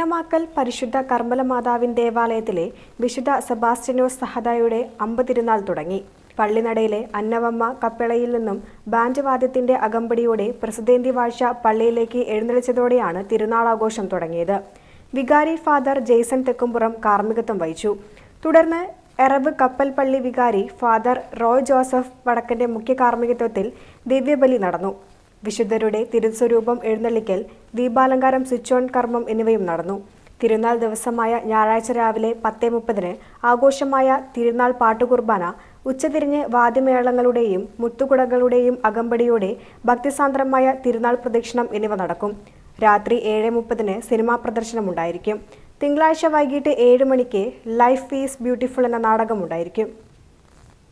കൈനമാക്കൽ പരിശുദ്ധ കർമ്മല മാതാവിൻ ദേവാലയത്തിലെ വിശുദ്ധ സെബാസ്റ്റ്യനോസ് സഹദായുടെ അമ്പതിരുന്നാൾ തുടങ്ങി. പള്ളിനടയിലെ അന്നവമ്മ കപ്പിളയിൽ നിന്നും ബാൻഡ് വാദ്യത്തിന്റെ അകമ്പടിയോടെ പ്രസിദ്ധേന്തി വാഴ്ച പള്ളിയിലേക്ക് എഴുന്നള്ളിച്ചതോടെയാണ് തിരുനാളാഘോഷം തുടങ്ങിയത്. വികാരി ഫാദർ ജെയ്സൺ തെക്കുംപുറം കാർമ്മികത്വം വഹിച്ചു. തുടർന്ന് എറബ് കപ്പൽ പള്ളി വികാരി ഫാദർ റോയ് ജോസഫ് വടക്കന്റെ മുഖ്യ കാർമ്മികത്വത്തിൽ ദിവ്യബലി നടന്നു. വിശുദ്ധരുടെ തിരുസ്വരൂപം എഴുന്നള്ളിക്കൽ ദീപാലങ്കാരം സ്വിച്ച് ഓൺ കർമ്മം എന്നിവയും നടന്നു. തിരുനാൾ ദിവസമായ ഞായറാഴ്ച രാവിലെ പത്തേ മുപ്പതിന് ആഘോഷമായ തിരുനാൾ പാട്ടുകുർബാന ഉച്ചതിരിഞ്ഞ് വാദ്യമേളങ്ങളുടെയും മുത്തുകുടകളുടെയും അകമ്പടിയോടെ ഭക്തിസാന്ദ്രമായ തിരുനാൾ പ്രദക്ഷിണം എന്നിവ നടക്കും. രാത്രി ഏഴ് മുപ്പതിന് സിനിമാ പ്രദർശനമുണ്ടായിരിക്കും തിങ്കളാഴ്ച വൈകിട്ട് ഏഴ് മണിക്ക് ലൈഫ് ഈസ് ബ്യൂട്ടിഫുൾ എന്ന നാടകമുണ്ടായിരിക്കും